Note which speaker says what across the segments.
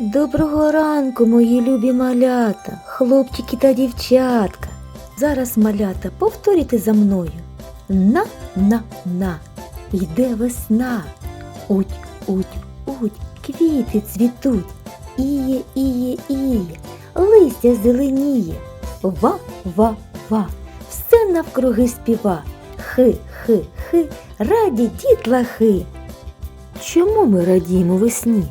Speaker 1: Доброго ранку, мої любі малята, хлопчики та дівчатка. Зараз малята, повторюйте за мною. На, на, на, йде весна. Уть, уть, уть, квіти цвітуть. Іє, іє, іє, листя зеленіє. Ва, ва, ва, все навкруги співа. Хи, хи, хи, раді дітлахи. Чому ми радіємо весні?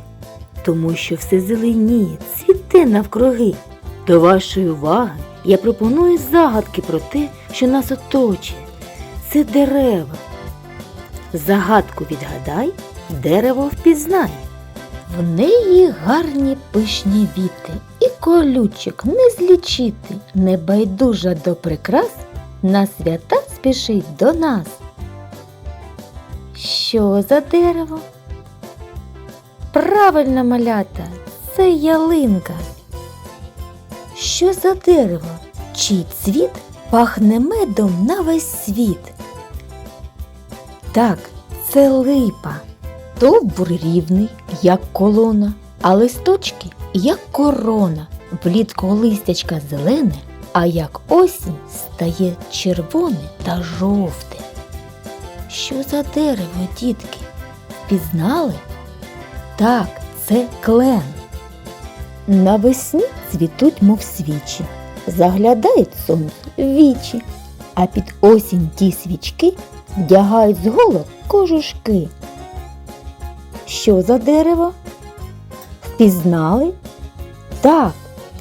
Speaker 1: Тому що все зеленіє, цвіте навкруги. До вашої уваги я пропоную загадки про те, що нас оточує. Це дерева. Загадку відгадай, дерево впізнай. В неї гарні пишні віти, і колючок не злічити, небайдужа до прикрас, на свята спішить до нас. Що за дерево? Правильно, малята, це ялинка. Що за дерево? Чий цвіт пахне медом на весь світ? Так, це липа. Довбур рівний, як колона, а листочки, як корона. Влітку листячка зелене, а як осінь стає червоне та жовте. Що за дерево, дітки? Впізнали? Так, це клен. Навесні цвітуть, мов свічі, заглядають сонце в вічі, а під осінь ті свічки вдягають з голок кожушки. Що за дерево? Впізнали? Так,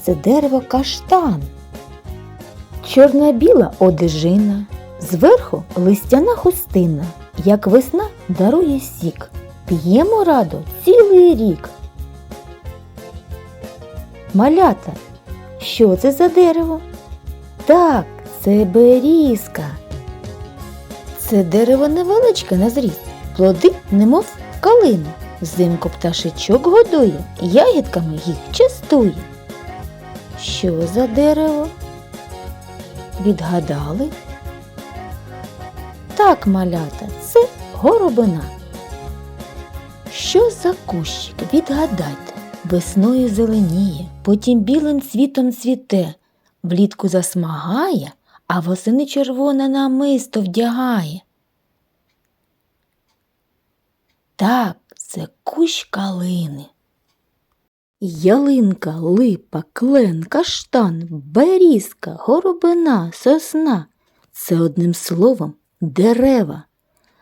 Speaker 1: це дерево каштан. Чорна-біла одежина, зверху листяна хустина, як весна дарує сік. П'ємо радо цілий рік. Малята, що це за дерево? Так, це берізка. Це дерево невеличке на зріст, плоди, немов калина. Взимку пташечок годує, ягідками їх частує. Що за дерево? Відгадали? Так, малята, це горобина. Що за кущик? Відгадайте, весною зеленіє, потім білим цвітом цвіте, влітку засмагає, а восени червоне намисто вдягає. Так, це кущ калини. Ялинка, липа, клен, каштан, берізка, горобина, сосна це одним словом дерева.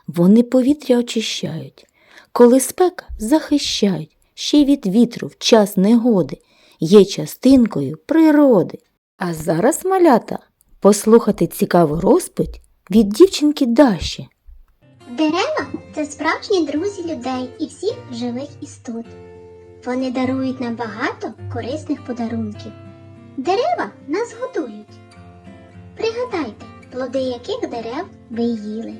Speaker 1: Вони повітря очищають коли спека захищають ще й від вітру в час негоди, є частинкою природи. А зараз, малята, послухати цікаву розповідь від дівчинки Даші.
Speaker 2: Дерева це справжні друзі людей і всіх живих істот. Вони дарують нам багато корисних подарунків. Дерева нас годують. Пригадайте, плоди яких дерев ви їли.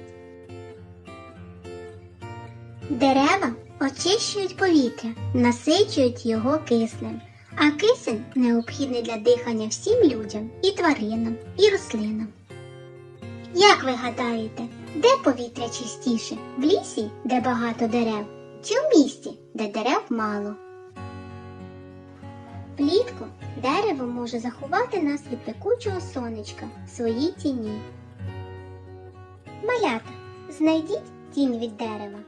Speaker 2: Дерева очищують повітря, насичують його киснем, а кисень необхідний для дихання всім людям і тваринам, і рослинам. Як ви гадаєте, де повітря чистіше? В лісі, де багато дерев, чи в місті, де дерев мало? Влітку дерево може заховати нас від пекучого сонечка в своїй тіні. Малята, знайдіть тінь від дерева.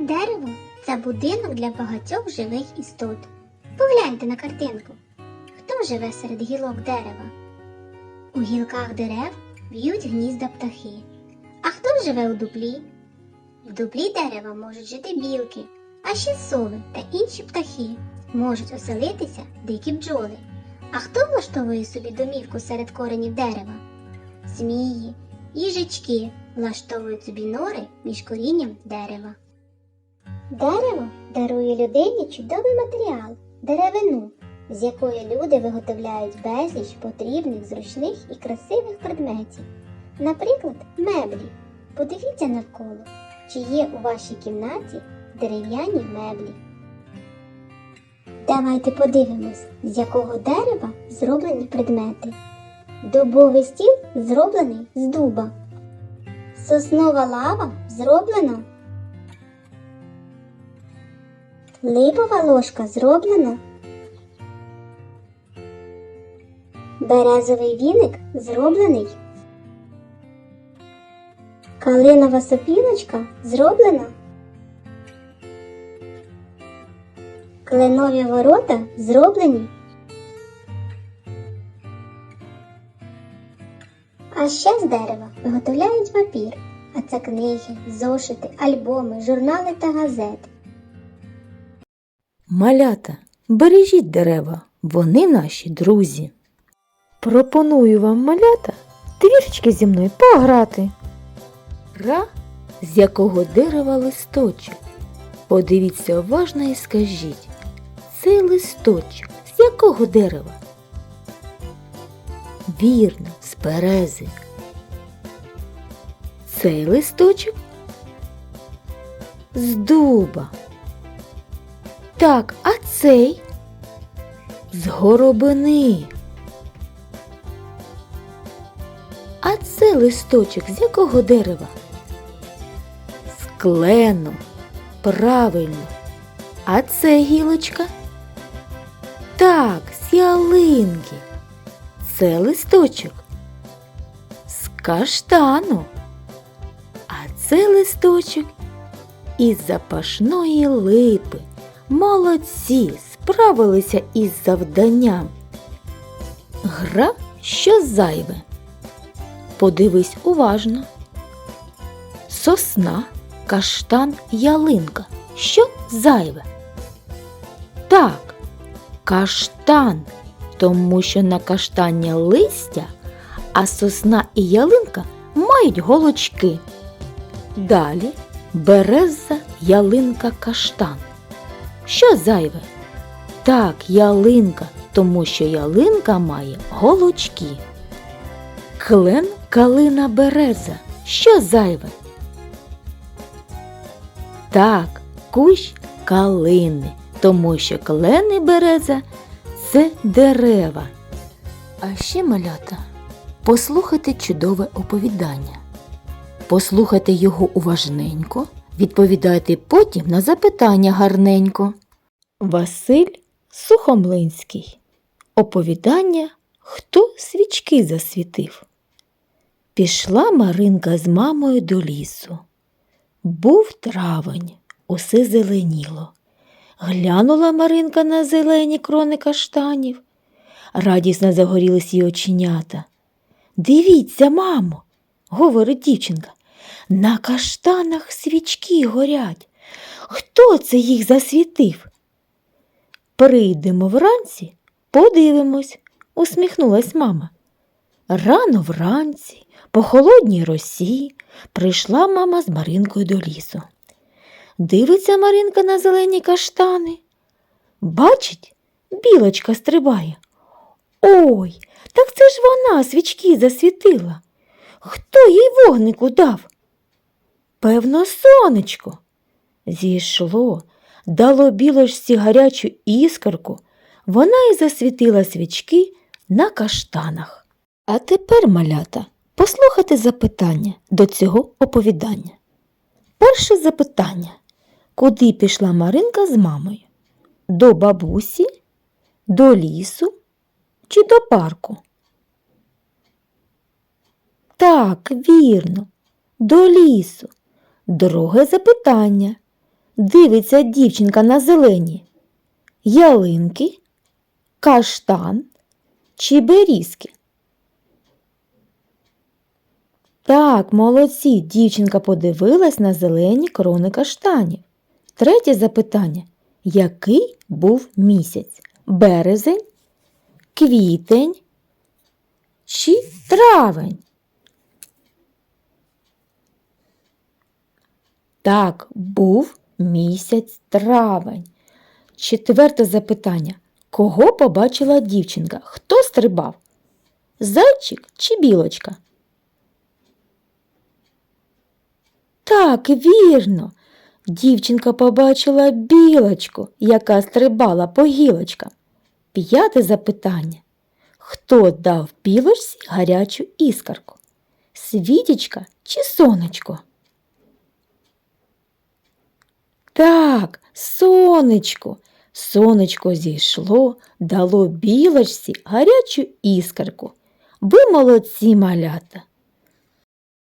Speaker 2: Дерево це будинок для багатьох живих істот. Погляньте на картинку. Хто живе серед гілок дерева? У гілках дерев б'ють гнізда птахи. А хто живе у дуплі? В дуплі дерева можуть жити білки, а ще сови та інші птахи. можуть оселитися дикі бджоли. А хто влаштовує собі домівку серед коренів дерева? Змії, їжачки влаштовують собі нори між корінням дерева. Дерево дарує людині чудовий матеріал деревину, з якої люди виготовляють безліч потрібних, зручних і красивих предметів. Наприклад, меблі. Подивіться навколо, чи є у вашій кімнаті дерев'яні меблі. Давайте подивимось, з якого дерева зроблені предмети. Дубовий стіл зроблений з дуба. Соснова лава зроблена. Липова ложка зроблена. Березовий віник зроблений. Калинова сопілочка зроблена. Кленові ворота зроблені. А ще з дерева виготовляють папір, а це книги, зошити, альбоми, журнали та газети.
Speaker 1: Малята, бережіть дерева, вони наші друзі. Пропоную вам малята трішечки зі мною пограти. Ра, з якого дерева листочок. Подивіться уважно і скажіть, цей листочок з якого дерева? Вірно, з берези. Цей листочок з дуба. Так, а цей з горобини. А це листочок з якого дерева? З. Правильно. А це гілочка? Так, з ялинки. Це листочок. З каштану. А це листочок із запашної липи. Молодці, справилися із завданням. Гра що зайве. Подивись уважно. Сосна, каштан, ялинка. Що зайве? Так, каштан, тому що на каштання листя, а сосна і ялинка мають голочки. Далі береза, ялинка, каштан. Що зайве? Так, ялинка, тому що ялинка має голочки. Клен, калина, береза. Що зайве? Так, кущ калини, тому що клен і береза це дерева. А ще малята, послухайте чудове оповідання. Послухайте його уважненько, відповідайте потім на запитання гарненько. Василь Сухомлинський. Оповідання Хто свічки засвітив. Пішла Маринка з мамою до лісу. Був травень, усе зеленіло. Глянула Маринка на зелені крони каштанів. Радісно загорілись її оченята. Дивіться, мамо, говорить дівчинка, на каштанах свічки горять. Хто це їх засвітив? Прийдемо вранці, подивимось, усміхнулась мама. Рано вранці, по холодній росі, прийшла мама з Маринкою до лісу. Дивиться Маринка на зелені каштани. Бачить, білочка стрибає. Ой, так це ж вона свічки засвітила. Хто їй вогнику дав? Певно, сонечко. Зійшло, дало білочці гарячу іскорку, вона й засвітила свічки на каштанах. А тепер, малята, послухайте запитання до цього оповідання. Перше запитання. Куди пішла Маринка з мамою? До бабусі, до лісу чи до парку? Так, вірно, до лісу. Друге запитання. Дивиться дівчинка на зелені. Ялинки, каштан чи берізки? Так, молодці, дівчинка подивилась на зелені крони каштанів. Третє запитання. який був місяць? Березень, квітень чи травень? Так, був місяць травень. Четверте запитання. Кого побачила дівчинка? Хто стрибав? Зайчик чи білочка? Так, вірно. Дівчинка побачила білочку, яка стрибала по гілочкам. П'яте запитання. Хто дав білочці гарячу іскарку? Світічка чи сонечко? Так, сонечко. Сонечко зійшло, дало білочці гарячу іскарку. Ви молодці, малята.